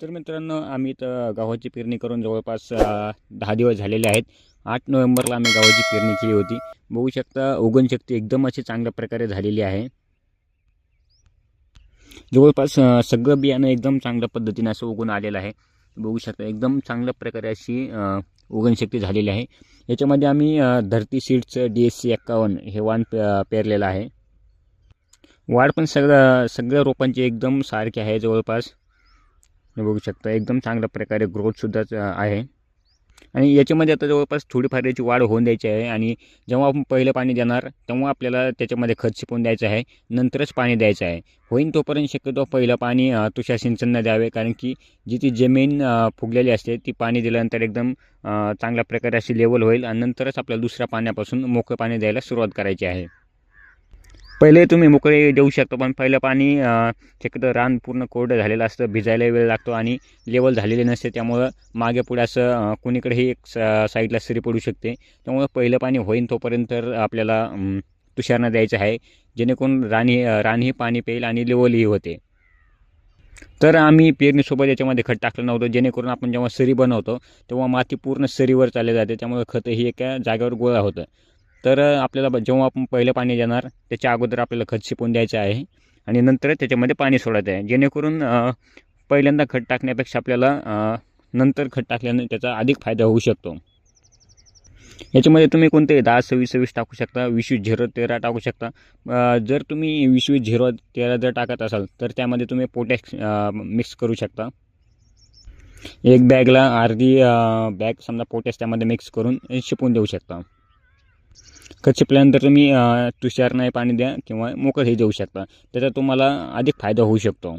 तर मित्रांनो आम्ही तर गव्हाची पेरणी करून जवळपास दहा दिवस झालेले आहेत. आठ नोव्हेंबरला आम्ही गव्हाची पेरणी केली होती. बघू शकता उगवणशक्ती एकदम अशी चांगल्या प्रकारे झालेली आहे. जवळपास सगळं बियाणं एकदम चांगल्या पद्धतीने असं उगून आलेलं आहे. बघू शकता एकदम चांगल्या प्रकारे अशी उगणशक्ती झालेली आहे. याच्यामध्ये आम्ही धरती सीड्सचं डी एस सी एक्कावन्न हे वाण पे- पेरलेलं आहे. वाढ पण सगळं सगळ्या रोपांची एकदम सारखी आहे जवळपास. बघू शकता. एकदम चांगल्या प्रकारे ग्रोथसुद्धा आहे. आणि याच्यामध्ये आता जवळपास थोडीफार याची वाढ होऊन द्यायची आहे. आणि जेव्हा आपण पहिलं पाणी देणार तेव्हा आपल्याला त्याच्यामध्ये खत शिपवून द्यायचं आहे. नंतरच पाणी द्यायचं आहे. होईन तोपर्यंत शक्यतो पहिलं पाणी तुषार सिंचन द्यावे. कारण की जी ती जमीन फुगलेली असते ती पाणी दिल्यानंतर एकदम चांगल्या प्रकारे अशी लेवल होईल. आणि नंतरच आपल्याला दुसऱ्या पाण्यापासून मोकळं पाणी द्यायला सुरुवात करायची आहे. पहिले तुम्ही मोकळे देऊ शकता पण पहिलं पाणी शक्यतो रान पूर्ण कोरडं झालेलं असतं भिजायला वेळ लागतो आणि लेवल झालेले नसते त्यामुळं मागे पुढे असं कुणीकडेही एक साईडला सरी पडू शकते. त्यामुळं पहिलं पाणी होईन तोपर्यंत तर आपल्याला तुषारनं द्यायचं आहे. जेणेकरून राणी रानही पाणी पेईल आणि लेवलही होते. तर आम्ही पेरणीसोबत याच्यामध्ये खत टाकलं नव्हतं. जेणेकरून आपण जेव्हा सरी बनवतो तेव्हा माती पूर्ण सरीवर चालली जाते. त्यामुळे खतही एका जागेवर गोळा होतं. तर आपल्याला ब- जेव्हा आपण पहिलं पाणी देणार त्याच्या अगोदर आपल्याला खत शिपून द्यायचं आहे. आणि नंतर त्याच्यामध्ये पाणी सोडायचं आहे. जेणेकरून पहिल्यांदा खत टाकण्यापेक्षा आपल्याला नंतर खत टाकल्याने त्याचा अधिक फायदा होऊ शकतो. याच्यामध्ये तुम्ही कोणते दहा सव्वीस सव्वीस टाकू शकता. वीसवीस झिरो तेरा टाकू शकता. जर तुम्ही वीसवीस झिरो तेरा जर टाकत असाल तर त्यामध्ये तुम्ही पोटॅश मिक्स करू शकता. एक बॅगला अर्धी बॅग समजा पोटॅश त्यामध्ये मिक्स करून शिपून देऊ शकता. खत शिपल्यानंतर तुम्ही तुषार नाही पाणी द्या किंवा मोकळंही देऊ शकता. त्याचा तुम्हाला अधिक फायदा होऊ शकतो.